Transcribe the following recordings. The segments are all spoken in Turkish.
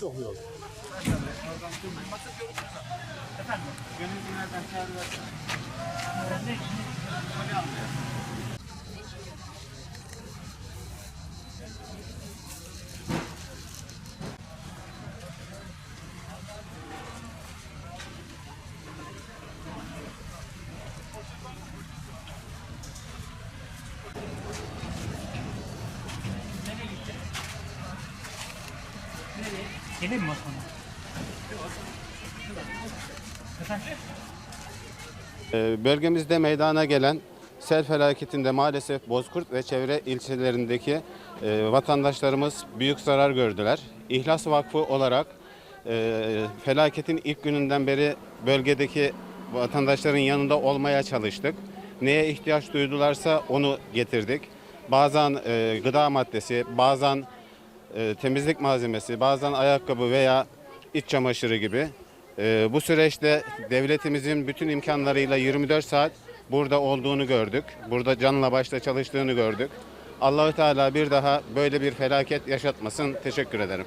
Çok iyi oldu. Efendim, gönül günlerden çağırıyorsun. Ne? Öyle alıyor. Gelin mi Osman? Ee, Bölgemizde meydana gelen sel felaketinde maalesef Bozkurt ve çevre ilçelerindeki e, vatandaşlarımız büyük zarar gördüler. İhlas Vakfı olarak e, felaketin ilk gününden beri bölgedeki vatandaşların yanında olmaya çalıştık. Neye ihtiyaç duydularsa onu getirdik. Bazen e, gıda maddesi, bazen e, temizlik malzemesi, bazen ayakkabı veya iç çamaşırı gibi. E, bu süreçte devletimizin bütün imkanlarıyla 24 saat burada olduğunu gördük. Burada canla başla çalıştığını gördük. Allahü Teala bir daha böyle bir felaket yaşatmasın. Teşekkür ederim.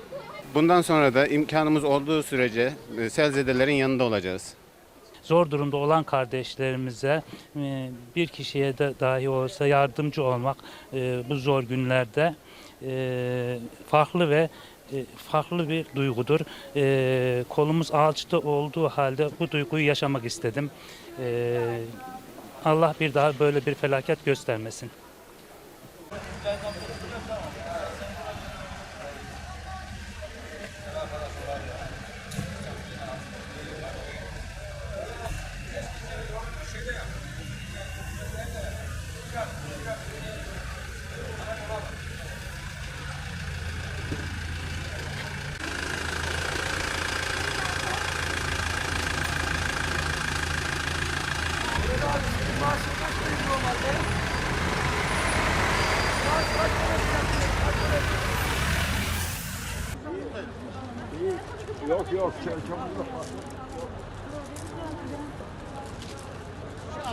Bundan sonra da imkanımız olduğu sürece e, selzedelerin yanında olacağız. Zor durumda olan kardeşlerimize e, bir kişiye de dahi olsa yardımcı olmak e, bu zor günlerde e, farklı ve e, farklı bir duygudur. E, Kolumuz ağaçta olduğu halde bu duyguyu yaşamak istedim. E, Allah bir daha böyle bir felaket göstermesin. Yok yok çabuk.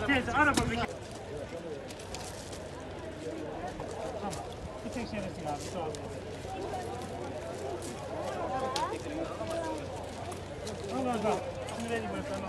Teyze araba bir Tamam. Bir tek şeresin abi. Sağ ol. Allah Allah. Şimdi vereyim ben sana.